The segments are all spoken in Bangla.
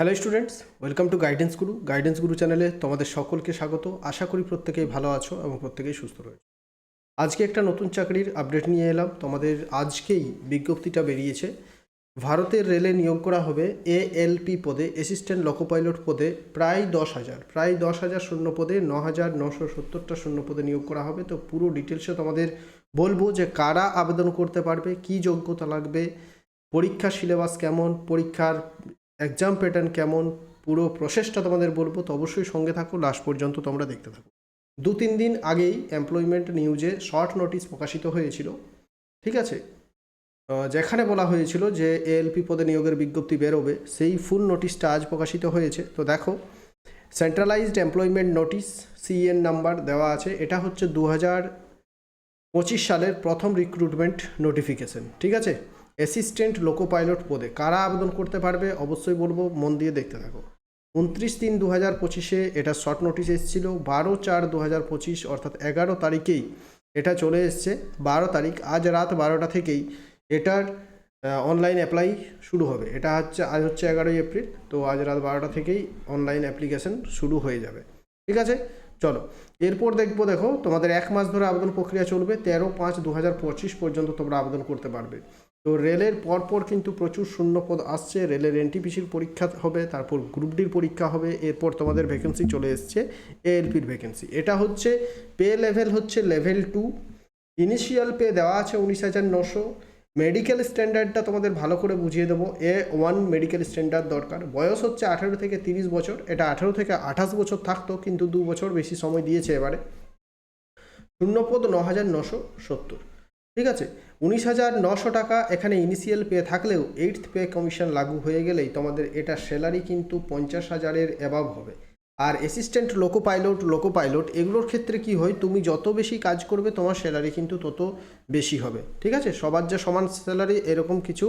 Hello students welcome to guidance Guru guidance Guru চ্যানেলে তোমাদের সকলকে স্বাগত। আশা করি প্রত্যেকেই ভালো আছো এবং প্রত্যেকেই সুস্থ রয়েছে। আজকে একটা নতুন চাকরির আপডেট নিয়ে এলাম। তোমাদের আজকেই বিজ্ঞপ্তিটা বেরিয়েছে। ভারতের রেলে নিয়োগ করা হবে এএলপি পদে অ্যাসিস্ট্যান্ট লোকো পাইলট পদে প্রায় দশ হাজার। প্রায় দশ হাজার শূন্য পদে ন হাজার নশো সত্তরটা শূন্য পদে নিয়োগ করা হবে। তো পুরো ডিটেলসে তোমাদের বলব যে কারা আবেদন করতে পারবে, কি যোগ্যতা লাগবে, পরীক্ষার সিলেবাস কেমন, পরীক্ষার এক্সাম প্যাটার্ন কেমন? পুরো প্রসেসটা তোমাদের বলব, তো অবশ্যই সঙ্গে থাকো লাস্ট পর্যন্ত তোমরা দেখতে থাকো। দু তিন দিন আগেই এমপ্লয়মেন্ট নিউজে শর্ট নোটিশ প্রকাশিত হয়েছিল, ঠিক আছে? যেখানে বলা হয়েছিল যে এএলপি পদে নিয়োগের বিজ্ঞপ্তি বেরোবে, সেই ফুল নোটিশটা আজ প্রকাশিত হয়েছে। তো দেখো centralised employment notice CN number দেওয়া আছে, এটা হচ্ছে দু হাজার পঁচিশ সালের প্রথম রিক্রুটমেন্ট নোটিফিকেশন ঠিক আছে? অ্যাসিস্ট্যান্ট লোকো পাইলট পদে। কারা আবেদন করতে পারবে? অবশ্যই বলব, মন দিয়ে দেখতে থাকো। উনত্রিশ তিন দু হাজার পঁচিশে এটা শর্ট নোটিশ এসেছিল। বারো চার দু হাজার পঁচিশ, অর্থাৎ এগারো তারিখেই এটা চলে এসছে। বারো তারিখ, আজ রাত বারোটা থেকেই এটার অনলাইন অ্যাপ্লাই শুরু হবে। এটা হচ্ছে, আজ হচ্ছে এগারোই এপ্রিল, তো আজ রাত বারোটা থেকেই অনলাইন অ্যাপ্লিকেশন শুরু হয়ে যাবে। ঠিক আছে? চলো, এরপর দেখব দেখো, তোমাদের এক মাস ধরে আবেদন প্রক্রিয়া চলবে। তেরো পাঁচ দু হাজার পঁচিশ পর্যন্ত তোমরা আবেদন করতে পারবে। তো রেলের পরপর কিন্তু প্রচুর শূন্যপদ আসছে। রেলের এনটিপিসির পরীক্ষা হবে, তারপর গ্রুপ ডির পরীক্ষা হবে, এরপর তোমাদের ভ্যাকেন্সি চলে এসছে এএলপির ভ্যাকেন্সি এটা হচ্ছে পে লেভেল হচ্ছে লেভেল টু ইনিশিয়াল পে দেওয়া আছে উনিশ হাজার নশো। মেডিকেল স্ট্যান্ডার্ডটা তোমাদের ভালো করে বুঝিয়ে দেবো। এ ওয়ান মেডিকেল স্ট্যান্ডার্ড দরকার। বয়স হচ্ছে আঠারো থেকে তিরিশ বছর। এটা আঠেরো থেকে আঠাশ বছর থাকতো, কিন্তু দু বছর বেশি সময় দিয়েছে এবারে। শূন্যপদ ন হাজার নশো সত্তর। ঠিক আছে? উনিশ হাজার নশো টাকা এখানে ইনিশিয়াল পে থাকলেও এইটথ পে কমিশন লাগু হয়ে গেলেই তোমাদের এটা স্যালারি কিন্তু পঞ্চাশ হাজারের অ্যাবাভ হবে। আর assistant loco pilot loco pilot এগুলোর ক্ষেত্রে কি হয়? তুমি যত বেশি কাজ করবে তোমার স্যালারি কিন্তু তত বেশি হবে। ঠিক আছে? সবার যে সমান স্যালারি এরকম কিছু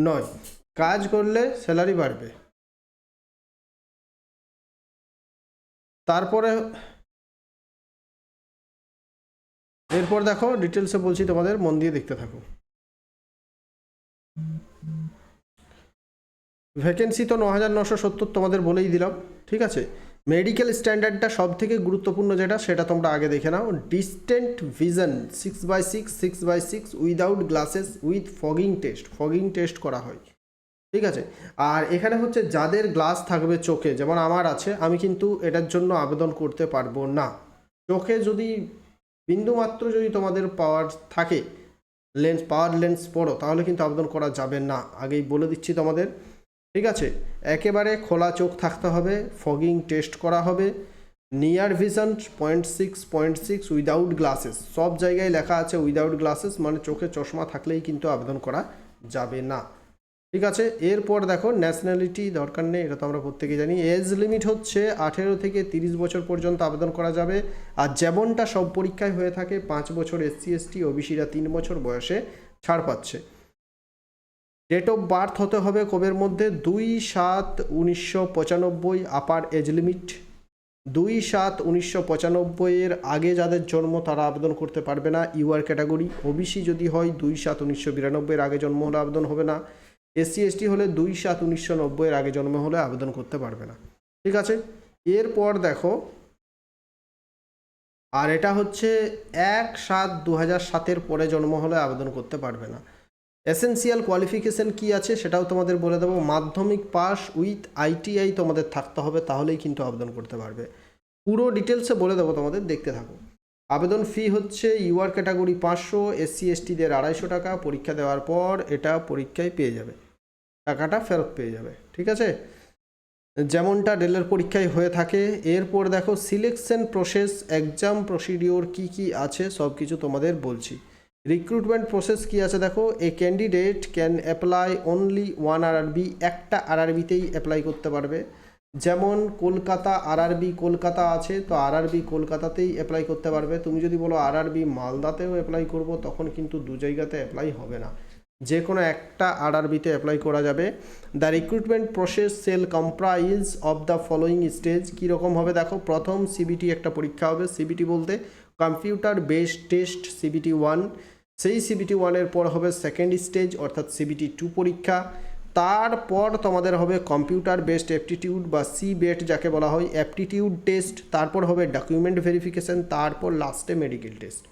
নয়। কাজ করলে স্যালারি বাড়বে। তারপরে এরপর দেখো ডিটেলসে বলছি তোমাদের, মন দিয়ে দেখতে থাকো। ভ্যাকেন্সি তো ন হাজার নশো সত্তর তোমাদের বলেই দিলাম, ঠিক আছে? মেডিকেল স্ট্যান্ডার্ডটা সব থেকে গুরুত্বপূর্ণ যেটা, সেটা তোমরা আগে দেখে নাও। Distant vision six by six six by six without glasses with fogging test fogging test করা হয়। ঠিক আছে? আর এখানে হচ্ছে যাদের গ্লাস থাকবে চোখে, যেমন আমার আছে, আমি কিন্তু এটার জন্য আবেদন করতে পারব না। চোখে যদি বিন্দুমাত্র যদি তোমাদের পাওয়ার থাকে লেন্স পাওয়ার লেন্স পড়ো, তাহলে কিন্তু আবেদন করা যাবে না। আগেই বলে দিচ্ছি তোমাদের। ঠিক আছে? একেবারে খোলা চোখ থাকতে হবে ফগিং টেস্ট করা হবে near vision point six point six without glasses সব জায়গায় লেখা আছে উইদাউট গ্লাসেস মানে চোখে চশমা থাকলেই কিন্তু আবেদন করা যাবে না। ঠিক আছে, এরপর দেখো ন্যাশনালিটি দরকার নেই, এটা তো আমরা প্রত্যেকে জানি। এজ লিমিট হচ্ছে আঠেরো থেকে তিরিশ বছর পর্যন্ত আবেদন করা যাবে। আর যেমনটা সব পরীক্ষায় হয়ে থাকে, পাঁচ বছর এসসি এসটি ওবিসিরা তিন বছর বয়সে ছাড় পাচ্ছে। ডেট অফ বার্থ হতে হবে কবের মধ্যে? দুই সাত উনিশশো পঁচানব্বই আপার এজ লিমিট দুই সাত উনিশশো পঁচানব্বইয়ের আগে যাদের জন্ম তারা আবেদন করতে পারবে না। ইউআর ক্যাটাগরি ওবিসি যদি হয়, দুই সাত উনিশশো বিরানব্বইয়ের আগে জন্ম হলে আবেদন হবে না। এসসি এসটি হলে দুই সাত উনিশশো নব্বইয়ের আগে জন্ম হলে আবেদন করতে পারবে না। ঠিক আছে? এরপর দেখো, আর এটা হচ্ছে এক সাত দু হাজার সাতের পরে জন্ম হলে আবেদন করতে পারবে না। এসেন্সিয়াল কোয়ালিফিকেশন কি আছে সেটাও তোমাদের বলে দেবো। মাধ্যমিক পাস উইথ আইটিআই তোমাদের থাকতে হবে, তাহলেই কিন্তু আবেদন করতে পারবে। পুরো ডিটেলসে বলে দেবো তোমাদের, দেখতে থাকো। আবেদন ফি হচ্ছে ইউআর ক্যাটাগরি পাঁচশো এসসি এসটিদের আড়াইশো টাকা, পরীক্ষা দেওয়ার পর এটা পরীক্ষায় পেয়ে যাবে। টাকাটা ফেরত পেয়ে যাবে, ঠিক আছে? যেমনটা রেলের পরীক্ষায় হয়ে থাকে। এরপর দেখো সিলেকশন প্রসেস এক্সাম প্রসিডিওর কি কি আছে সব কিছু তোমাদের বলছি। রিক্রুটমেন্ট প্রসেস কি আছে দেখো? A candidate can apply only one RRB একটা আর আরআরবিতেই অ্যাপ্লাই করতে পারবে। যেমন কলকাতা আরআরবি কলকাতা আছে, তো আরআরবি কলকাতাতেই অ্যাপ্লাই করতে পারবে। তুমি যদি বলো আরআরবি মালদাতেও অ্যাপ্লাই করব, তখন কিন্তু দু জায়গাতে অ্যাপ্লাই হবে না। যে কোনো একটা আরআরবিতে অ্যাপ্লাই করা যাবে। The recruitment process shall comprise of the following stage কীরকম হবে দেখো, প্রথম সিবিটি একটা পরীক্ষা হবে। সিবিটি বলতে computer based test CBT one সেই সিবিটি ওয়ানের পর হবে সেকেন্ড স্টেজ অর্থাৎ সিবিটি টু পরীক্ষা। তারপর তোমাদের হবে কম্পিউটার বেসড অ্যাপটিটিউড বা সি বেট যাকে বলা হয় অ্যাপটিটিউড টেস্ট তারপর হবে ডকুমেন্ট ভেরিফিকেশন তারপর লাস্টে মেডিকেল টেস্ট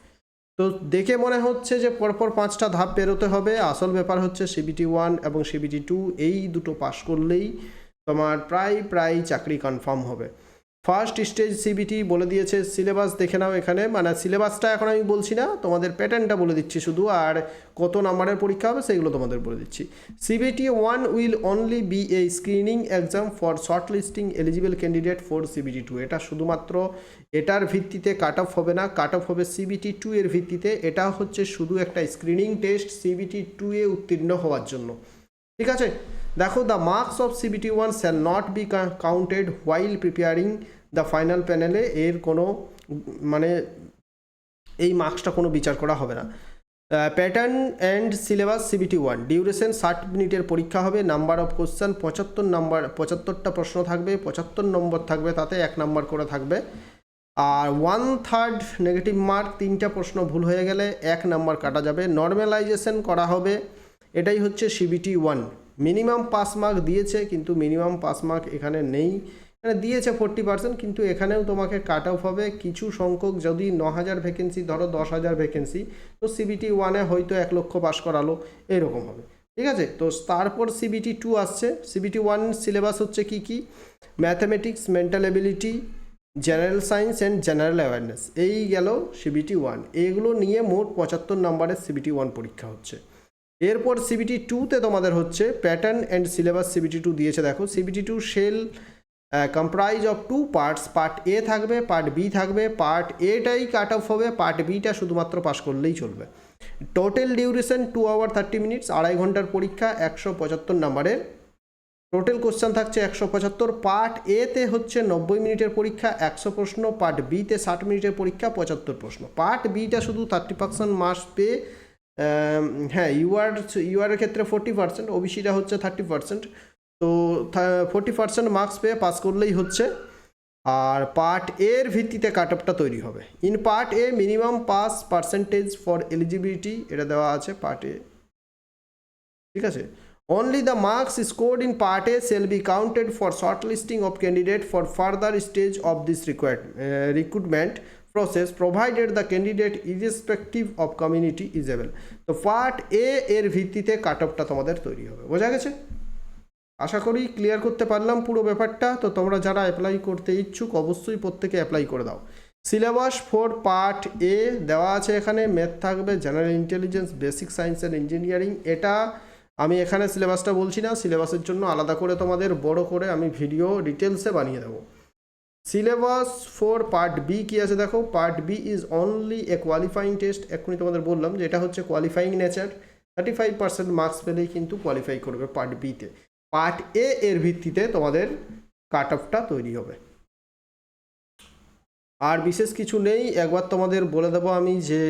তো দেখে মনে হচ্ছে যে পরপর পাঁচটা ধাপ পেরোতে হবে। আসল ব্যাপার হচ্ছে সিবিটি ওয়ান এবং সিবিটি টু এই দুটো পাশ করলেই তোমার প্রায় প্রায় চাকরি কনফার্ম হবে। ফার্স্ট স্টেজ সিবিটি বলে দিয়েছে সিলেবাস দেখে নাও এখানে। মানে সিলেবাসটা এখন আমি বলছি না, তোমাদের প্যাটার্নটা বলে দিচ্ছি শুধু, আর কত নাম্বারের পরীক্ষা হবে সেগুলো তোমাদের বলে দিচ্ছি। CBT one will only be a screening exam for short listing eligible candidate for CBT two এটা শুধুমাত্র এটার ভিত্তিতে কাট অফ হবে না কাট অফ হবে সিবিটি টু এর ভিত্তিতে। এটা হচ্ছে শুধু একটা স্ক্রিনিং টেস্ট সিবিটি টু এ উত্তীর্ণ হওয়ার জন্য। ঠিক আছে? দেখো the marks of CBT one shall not be counted while preparing the final প্যানেলে এর কোনো মানে এই মার্কসটা কোনো বিচার করা হবে না। Pattern and syllabus CBT one duration ষাট মিনিটের পরীক্ষা হবে। নাম্বার অফ কোশ্চেন পঁচাত্তর নাম্বার পঁচাত্তরটা প্রশ্ন থাকবে। পঁচাত্তর নম্বর থাকবে, তাতে এক নাম্বার করে থাকবে। আর ওয়ান থার্ড নেগেটিভ মার্ক তিনটা প্রশ্ন ভুল হয়ে গেলে এক নাম্বার কাটা যাবে। নর্মালাইজেশন করা হবে। এটাই হচ্ছে CBT one minimum pass mark দিয়েছে, কিন্তু মিনিমাম পাস মার্ক এখানে নেই। এখানে দিয়েছে ফোরটি পার্সেন্ট, কিন্তু এখানেও তোমাকে কাট অফ হবে। কিছু সংখ্যক যদি ন হাজার ভ্যাকেন্সি ধরো দশ হাজার ভ্যাকেন্সি তো সিবিটি ওয়ানে হয়তো এক লক্ষ পাস করালো, এরকম হবে। ঠিক আছে? তো তারপর সিবিটি টু আসছে। সিবিটি ওয়ান সিলেবাস হচ্ছে কি কি? Mathematics mental ability general science and general awareness এই গেল সিবিটি ওয়ান এইগুলো নিয়ে মোট পঁচাত্তর নম্বরের সিবিটি ওয়ান পরীক্ষা হচ্ছে। এরপর সিবিটি টুতে তোমাদের হচ্ছে pattern and syllabus CBT two দিয়েছে, দেখো। CBT two shall comprise of two parts part A থাকবে পার্ট বি থাকবে পার্ট এটাই কাট অফ হবে পার্ট বিটা শুধুমাত্র পাস করলেই চলবে। Total duration two hour thirty minutes আড়াই ঘণ্টার পরীক্ষা, একশো পঁচাত্তর নাম্বারের টোটাল কোশ্চেন থাকছে একশো পঁচাত্তর পার্ট এতে হচ্ছে নব্বই মিনিটের পরীক্ষা, একশো প্রশ্ন পার্ট বিতে ষাট মিনিটের পরীক্ষা, পঁচাত্তর প্রশ্ন। পার্ট বিটা শুধু থার্টি পার্সেন্ট মার্কস পেয়ে হ্যাঁ ইউআর ইউআরের ক্ষেত্রে ফোর্টি পার্সেন্ট ওবিসিটা হচ্ছে থার্টি পার্সেন্ট তো ফোর্টি পার্সেন্ট মার্কস পেয়ে পাস করলেই হচ্ছে। আর পার্ট এর ভিত্তিতে কাট অফটা তৈরি হবে। In part A minimum pass percentage for eligibility এটা দেওয়া আছে পার্ট এ ঠিক আছে? Only the marks scored in part A shall be counted for short listing of candidate for further stage of this required recruitment process provided the candidate irrespective of community is able তো পার্ট এ এর ভিত্তিতে কাট অফটা তোমাদের তৈরি হবে। বোঝা গেছে? আশা করি ক্লিয়ার করতে পারলাম পুরো ব্যাপারটা। তো তোমরা যারা অ্যাপ্লাই করতে ইচ্ছুক, অবশ্যই প্রত্যেকে অ্যাপ্লাই করে দাও। সিলেবাস ফোর পার্ট এ দেওয়া আছে এখানে। ম্যাথ থাকবে general intelligence basic science and engineering এটা আমি এখানে সিলেবাসটা বলছি না। সিলেবাসের জন্য আলাদা করে তোমাদের বড় করে আমি ভিডিও ডিটেলসে বানিয়ে দেবো। সিলেবাস ফোর পার্ট বি কি আছে দেখো? Part B is only a qualifying test এক্ষুনি তোমাদের বললাম যে এটা হচ্ছে qualifying nature thirty five percent marks পেলেই কিন্তু কোয়ালিফাই করবে পার্ট বিতে পার্ট এ এর ভিত্তিতে তোমাদের কাট অফটা তৈরি হবে। আর বিশেষ কিছু নেই, একবার তোমাদের বলে দেবো আমি যে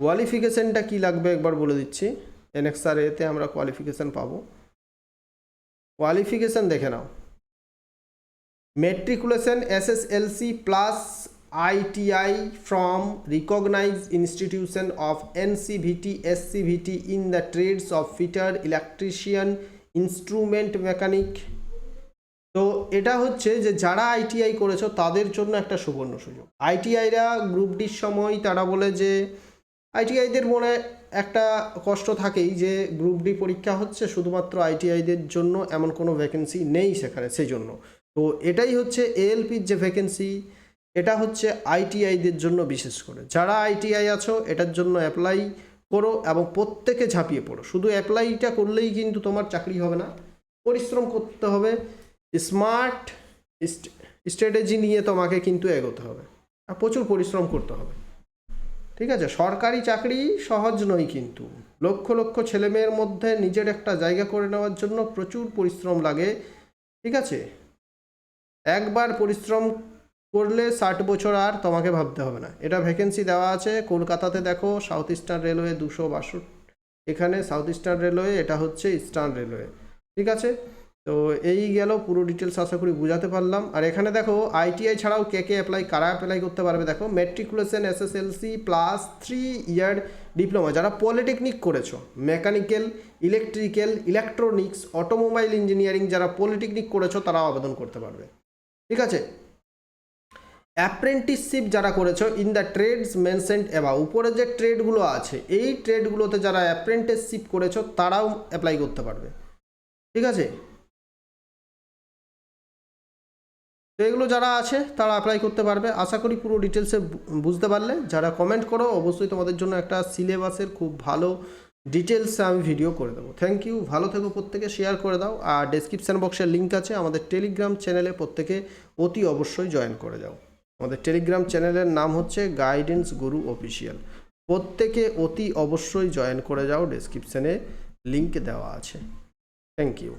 কোয়ালিফিকেশানটা কি লাগবে, একবার বলে দিচ্ছি। এনএক্সআর এতে আমরা কোয়ালিফিকেশান পাবো। কোয়ালিফিকেশান দেখে নাও। Matriculation SSLC plus ITI from recognise institution of NCVT, SCVT in the trades of fitter electrician instrument mechanic. তো এটা হচ্ছে যে যারা আইটিআই করেছ তাদের জন্য একটা সুবর্ণ সুযোগ। আইটিআইরা গ্রুপ ডির সময় তারা বলে যে আইটিআইদের মনে একটা কষ্ট থাকেই যে গ্রুপ ডি পরীক্ষা হচ্ছে শুধুমাত্র আইটিআইদের জন্য, এমন কোনো ভ্যাকেন্সি নেই সেখানে সেই জন্য তো এটাই হচ্ছে এএলপির যে ভ্যাকেন্সি এটা হচ্ছে আইটিআইদের জন্য বিশেষ করে। যারা আইটিআই আছো, এটার জন্য অ্যাপ্লাই করো এবং প্রত্যেকে ঝাঁপিয়ে পড়ো। শুধু অ্যাপ্লাইটা করলেই কিন্তু তোমার চাকরি হবে না। পরিশ্রম করতে হবে। স্মার্ট স্ট্র্যাটেজি নিয়ে তোমাকে কিন্তু এগোতে হবে। আর প্রচুর পরিশ্রম করতে হবে। ঠিক আছে? সরকারি চাকরি সহজ নয় কিন্তু। লক্ষ লক্ষ ছেলেমেয়ের মধ্যে নিজের একটা জায়গা করে নেওয়ার জন্য প্রচুর পরিশ্রম লাগে। ঠিক আছে? একবার পরিশ্রম করলে ষাট বছর আর তোমাকে ভাবতে হবে না। এটা ভ্যাকেন্সি দেওয়া আছে। কলকাতাতে দেখো সাউথ ইস্টার্ন রেলওয়ে দুশো বাষট্টি, এখানে সাউথ ইস্টার্ন রেলওয়ে এটা হচ্ছে ইস্টার্ন রেলওয়ে ঠিক আছে? তো এই গেল, পুরো ডিটেলস আশা করি বুঝাতে পারলাম। আর এখানে দেখো আইটিআই ছাড়াও কে কে অ্যাপ্লাই কারা অ্যাপ্লাই করতে পারবে দেখো। Matriculation SSLC plus three year diploma যারা পলিটেকনিক করেছ mechanical electrical electronics automobile engineering যারা পলিটেকনিক করেছ তারা আবেদন করতে পারবে। ঠিক আছে? অ্যাপ্রেন্টিসশিপ যারা করেছ ইন দ্য ট্রেডস মেনসেন্ট এবা উপরে যে ট্রেডগুলো আছে, এই ট্রেডগুলোতে যারা অ্যাপ্রেন্টিসশিপ করেছ, তারাও অ্যাপ্লাই করতে পারবে। ঠিক আছে? তো এগুলো যারা আছে, তারা অ্যাপ্লাই করতে পারবে। আশা করি পুরো ডিটেলসে বুঝতে পারলে। যারা কমেন্ট করো, অবশ্যই তোমাদের জন্য একটা সিলেবাসের খুব ভালো ডিটেলসে আমি ভিডিও করে দেবো। থ্যাংক ইউ ভালো থেকো প্রত্যেকে শেয়ার করে দাও। আর ডেসক্রিপশান বক্সের লিঙ্ক আছে, আমাদের টেলিগ্রাম চ্যানেলে প্রত্যেকে অতি অবশ্যই জয়েন করে যাও। আমাদের টেলিগ্রাম চ্যানেলের নাম হচ্ছে গাইডেন্স গুরু অফিসিয়াল প্রত্যেকে অতি অবশ্যই জয়েন করে যাও ডেসক্রিপশানে লিঙ্ক দেওয়া আছে। Thank you